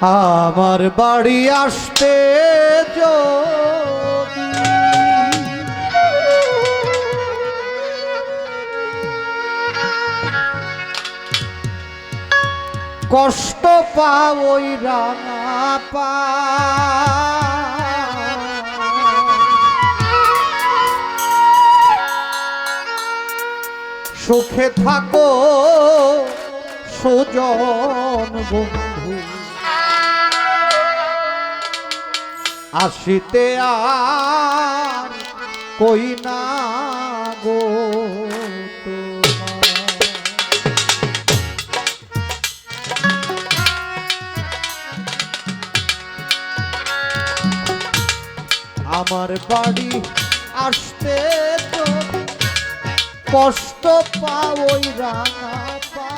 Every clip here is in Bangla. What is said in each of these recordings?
আমার বাড়ি আসতে কষ্ট পাওই রাঙা পা। সুখে থাকো সুজন বন্ধু। আসিতে আর কই না গো। আমার বাড়ি আসতে তো কষ্ট পাওই রাঙা পা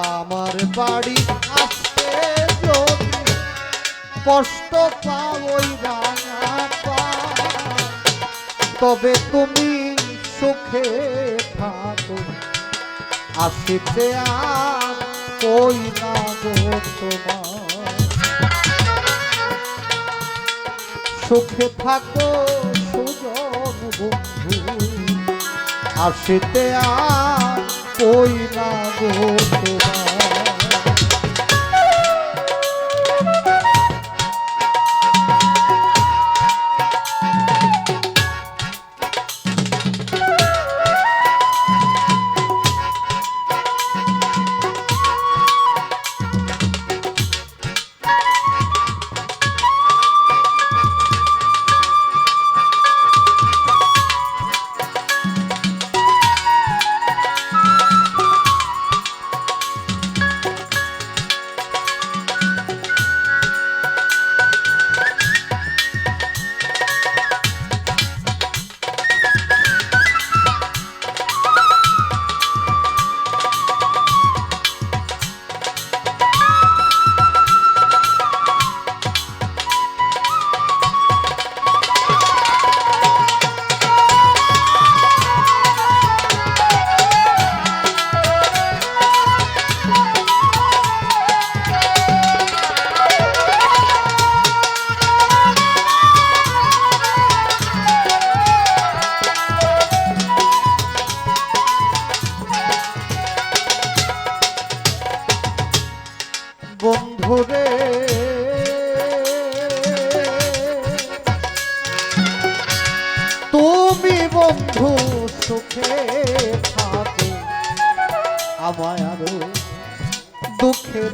আমার বাড়ি কষ্ট পাওই তবে তুমি সুখে থাকো। আসিতে আর কই না গো তোমার। সুখে থাকো সুজন বন্ধু। আসিতে আর কই না গো তোমার।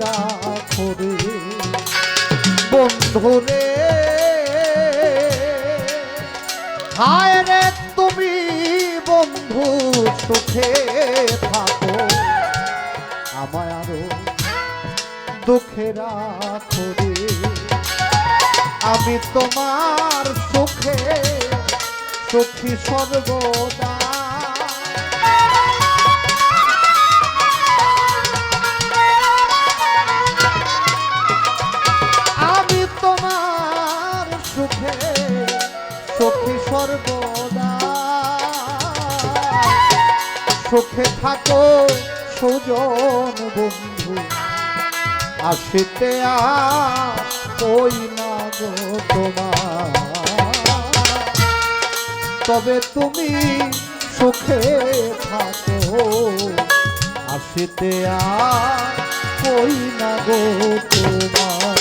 রাখো রে। বন্ধুরে হায় রে, তুমি বন্ধু সুখে থাকো। আমায় আরও দুঃখে রাখো রে। আমি তোমার সুখে, সুখী সর্বদা সুখে থাকো, সুজন বন্ধু। আসিতে কই না গো তোমার। তবে তুমি সুখে থাকো, আসিতে কই না গো তোমার।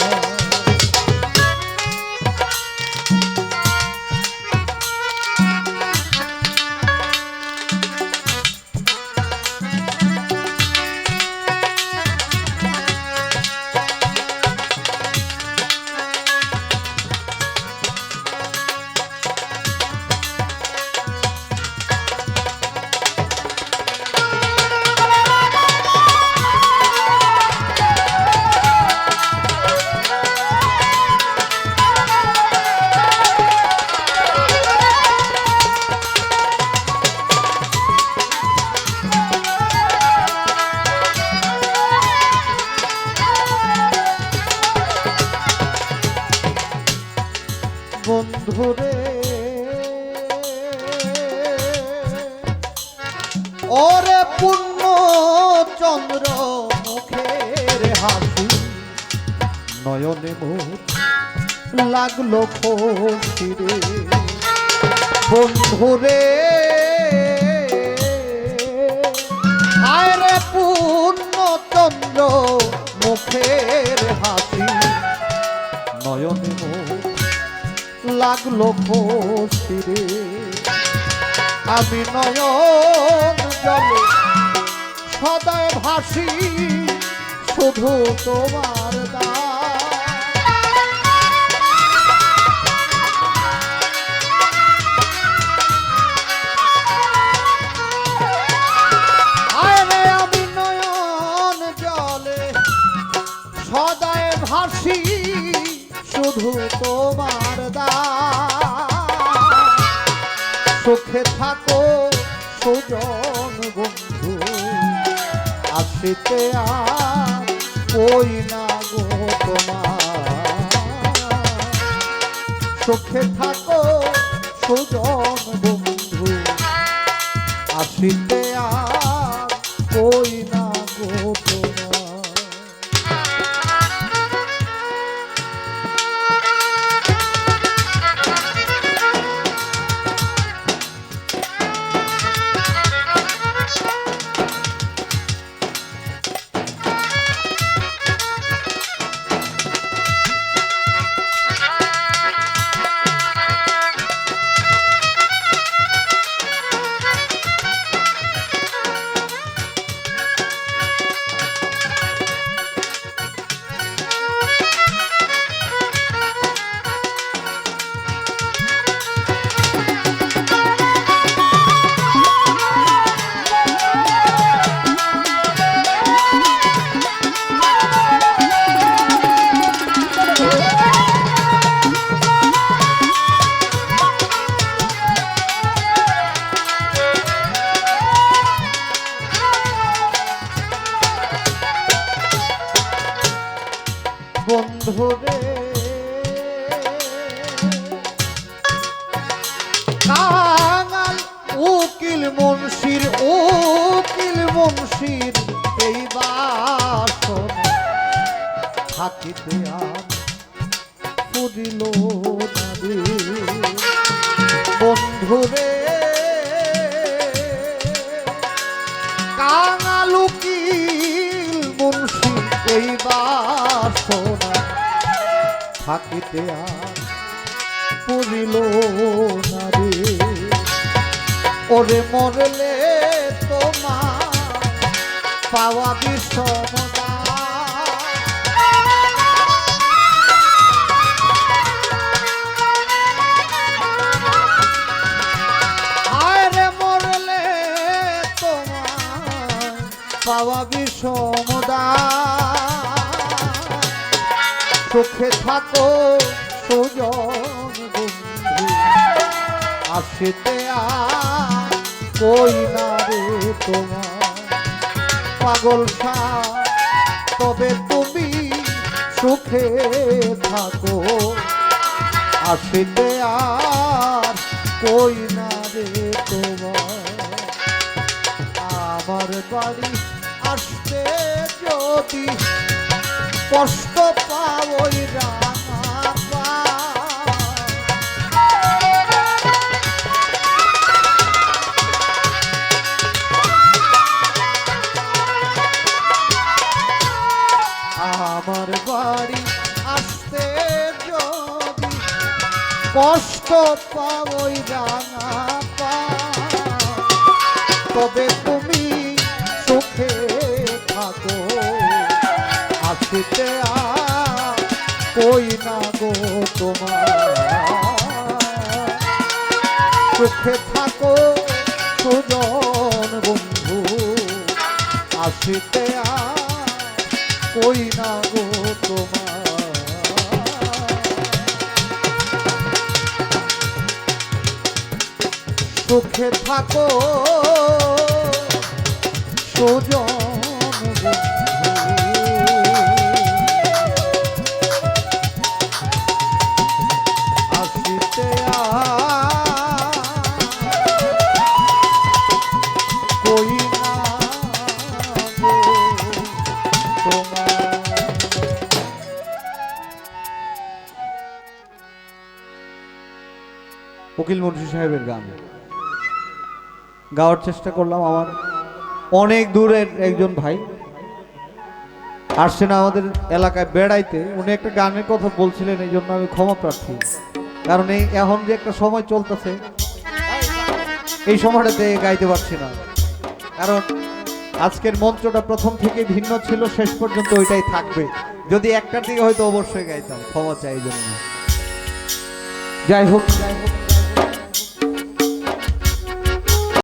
হাসি। নয়নে মোর লাগল খোঁজিরে বন্ধুরে আয়রে পূর্ণচন্দ্র, মুখের হাসি। নয়নে মোর লাগল খোঁজিরে আমি নয়ন জলে সদায় ভাসি। শুধু তোমার শুধু তোমার দা। সুখে থাকো সুজন বন্ধু আসিতে আর ওই না গো তোমার? সুখে থাকো সুজন বন্ধু। আসিতে আর ওই মুন্সির উকিল মুন্সির এই বাসন থাকিতে আর পুরিল বন্ধুরে কাঙাল উকিল মুন্সি এই বাসনা থাকিতে আর পুরিল না ওরে মরলে তোমার পাওয়া তোমার পাওয়া বিষমদা সুখে থাকো সুজন আসিতে আর কই না রে তোমার? পাগল তবে তুমি সুখে থাকো। আসিতে আর কই না রে তোমার? আমার বাড়ি আসতে যদি কষ্ট পাওই রাঙা আমার বাড়ি আসতে যদি কষ্ট পাওই রাঙা পা তবে তুমি সুখে থাকো। আসিতে কই না গো তোমার? সুখে থাকো সুজন বন্ধু, আসিতে আর কই না গো তোমার? সুখে থাকো সুজন উকিল মুন্সি সাহেবের গান। গাওয়ার চেষ্টা করলাম আমার। অনেক দূরের একজন ভাই আসছেন আমাদের এলাকায় বেড়াইতে। উনি একটা গানের কথা বলছিলেন এই জন্য আমি ক্ষমা প্রার্থী। কারণ এই এখন যে একটা সময় চলতেছে, এই সময়টাতে গাইতে পারছি না। কারণ আজকের মঞ্চটা প্রথম থেকে ভিন্ন ছিল, শেষ পর্যন্ত ওইটাই থাকবে। যদি একটার দিকে হয়তো অবশ্যই গাইতাম, ক্ষমা চাই জন্য। যাই হোক যাই হোক।